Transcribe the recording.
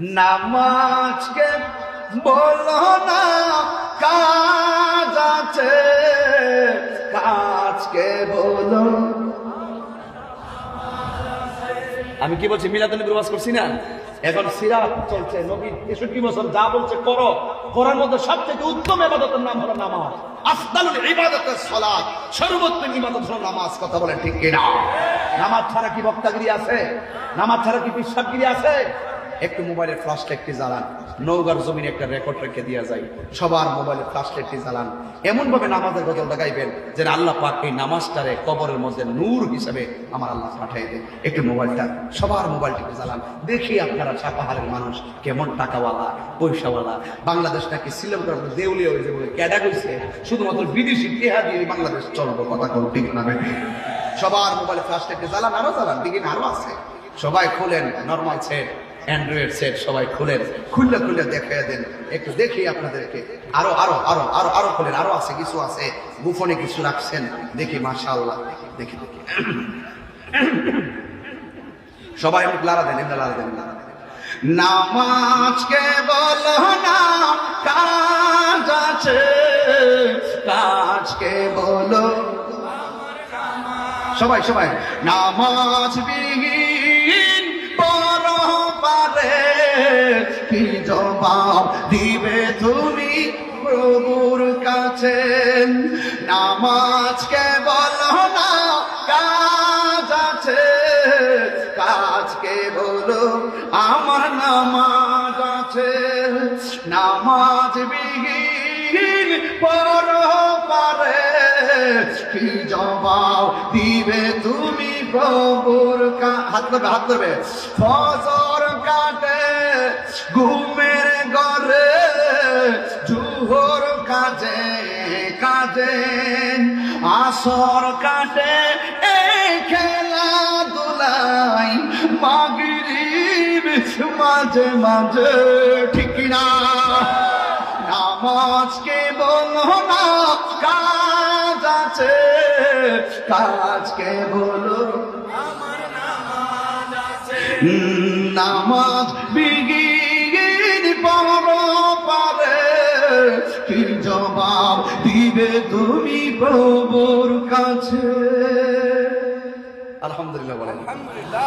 নামাজকে বলো না, কাজ আছে। কাজকে বলো। আমি কি বলছি মিলাদ নবীর ওয়াজ করছি না? এখন সিরাত চলছে, নবী তেষট্টি বছর যা বলছে করো। করার মধ্যে সব থেকে উত্তম ইবাদতের নাম হলো নামাজ। আফদালুল ইবাদতের সালাত, সর্বোত্তম ইবাদত হলো নামাজ, কথা বলে ঠিক কিনা? নামাজ ছাড়া কি বক্তাগিরি আছে? নামাজ ছাড়া কি বিশ্বাসগিরি আছে? একটু মোবাইলের ফ্লাশ লাইটটি জ্বালান। নৌকার জমিনে একটা রেকর্ড রেখে দেওয়া যায় সবার মোবাইলের ফ্লাশ লাইটটি জ্বালান। এমন ভাবে নামাজের গজলটা গাইবেন যে আল্লাহ পাক এই নামাজটারে কবরের মধ্যে নূর হিসেবে আমার আল্লাহ পাঠাই দেয় একটু মোবাইলটা, সবার মোবাইলটিকে জ্বালান। দেখি আপনারা চাপাহারের মানুষ কেমন টাকাওয়ালা, পয়সাওয়ালা। বাংলাদেশ নাকি শ্রীলঙ্কার মধ্যে দেউলিয়া হয়েছে বলে ক্যাডা গেছে শুধুমাত্র বিদেশি টেহা দিয়ে বাংলাদেশ চলবো, কথা কোন ঠিক না সবার মোবাইলে ফ্লাশ লাইটটি জ্বালান, আরও জ্বালান দিকে আরও আছে। সবাই খোলেন, নর্মাল সেট অ্যান্ড্রয়েড সেট সবাই খুলেন। খুললে খুললে দেখে দেন। একটু দেখি আপনাদেরকে। আরও আরও আরও আরও আরও খুলেন। আরও আছে, কিছু আছে। গুফনে কিছু রাখছেন। দেখি, মাশাআল্লাহ। দেখি দেখি। সবাই মুখ লারা দেন, এমনি লারা দেন লারা। নামাজকে বলো না, কাজ আছে। কাজকে বলো সবাই সবাই। নামাজ বিহীন কি জবাব দিবে তুমি প্রভুর কাছে? নামাজকে বলো না, কাজ আছে। কাজকে বলো আমার নামাজ আছে। নামাজ বিহীন পর পারে। কি জবাব দিবে তুমি প্রভুর হাত ধরবে হাত ধরবে ফজর কাটে ঘুমের ঘরে জুহর কাজে কাজে আসর কাটে এই খেলা দুলাই মাগরিব মাঝে মাঝে ঠিক না নামাজকে বলো না কাজ আছে কাজকে বলো হুম, নামাজ বিগিন পর পারে কি জবাব দিবে তুমি প্রভুর কাছে? আলহামদুলিল্লাহ বলেন। আলহামদুলিল্লাহ।